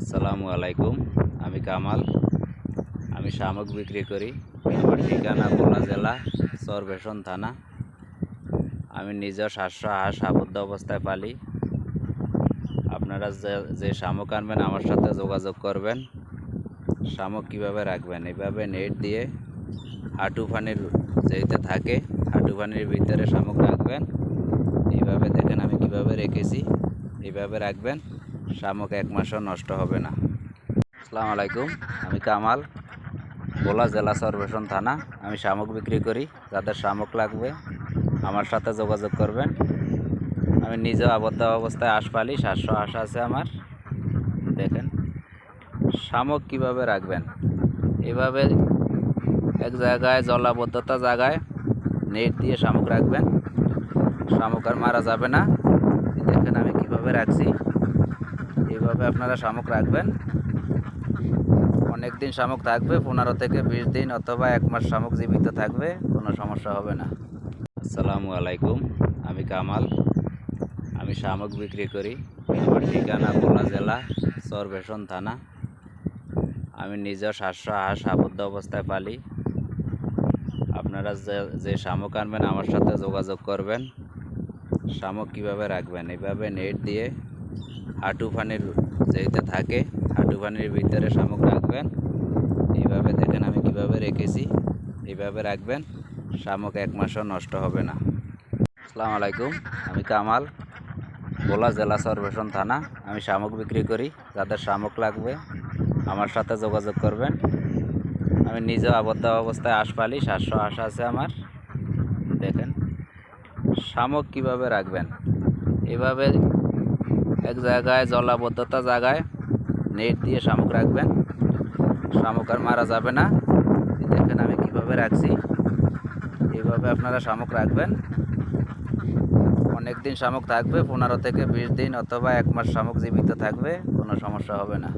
আসসালামু আলাইকুম। আমি কামাল। আমি শামুক বিক্রি করি। আমার ঠিকানা খুলনা জেলা চরবেশন থানা। আমি নিজেও সাতশো হাঁস আবদ্ধ অবস্থায় পালি। আপনারা যে যে শামুক আনবেন, আমার সাথে যোগাযোগ করবেন। শামুক কীভাবে রাখবেন? এভাবে নেট দিয়ে হাঁটু ফানির যেতে থাকে, হাঁটু ফানির ভিতরে শামুক রাখবেন। এইভাবে দেখেন আমি কীভাবে রেখেছি। এইভাবে রাখবেন। শামুক এক মাসও নষ্ট হবে না। আসসালামু আলাইকুম, আমি কামাল ভোলা জেলা সরবেশন থানা। আমি শামুক বিক্রি করি, যাদের শামুক লাগবে আমার সাথে যোগাযোগ করবেন। আমি নিজেও আবদ্ধ অবস্থায় আশ পালি, সাতশো আশ আছে আমার। দেখেন, শামুক কীভাবে রাখবেন? এভাবে এক জায়গায় জলাবদ্ধতা জায়গায় নেট দিয়ে শামুক রাখবেন। শামুক আর মারা যাবে না। দেখেন আমি কীভাবে রাখছি। এইভাবে আপনারা শামুক রাখবেন। অনেক দিন শামুক থাকবে, পনেরো থেকে বিশ দিন অথবা এক মাস শামুক জীবিত থাকবে, কোনো সমস্যা হবে না। আসসালামু আলাইকুম, আমি কামাল। আমি শামুক বিক্রি করি আমার ঠিকানা খুলনা জেলা চরবেশন থানা। আমি নিজেও সাতশো হাঁস আবদ্ধ অবস্থায় পালি। আপনারা যে যে শামুক আনবেন, আমার সাথে যোগাযোগ করবেন। শামুক কীভাবে রাখবেন? এইভাবে নেট দিয়ে হাঁটু ফানির যেতে থাকে, হাঁটু ফানির ভিতরে শামুক রাখবেন। এইভাবে দেখেন আমি কীভাবে রেখেছি, এইভাবে রাখবেন, শামুক এক মাসও নষ্ট হবে না। আসসালামু আলাইকুম, আমি কামাল ভোলা জেলা সরবেশন থানা। আমি শামুক বিক্রি করি, যাদের শামুক লাগবে আমার সাথে যোগাযোগ করবেন। আমি নিজেও আবদ্ধ অবস্থায় আশ পালি সাতশো আশ আছে আমার। দেখেন, শামুক কীভাবে রাখবেন? এভাবে এক জায়গায় জলাবদ্ধতা জায়গায় নেট দিয়ে শামুক রাখবেন। শামুক আর মারা যাবে না। দেখেন আমি কীভাবে রাখছি। এইভাবে আপনারা শামুক রাখবেন। অনেক দিন শামুক থাকবে, পনেরো থেকে বিশ দিন অথবা এক মাস শামুক জীবিত থাকবে, কোনো সমস্যা হবে না।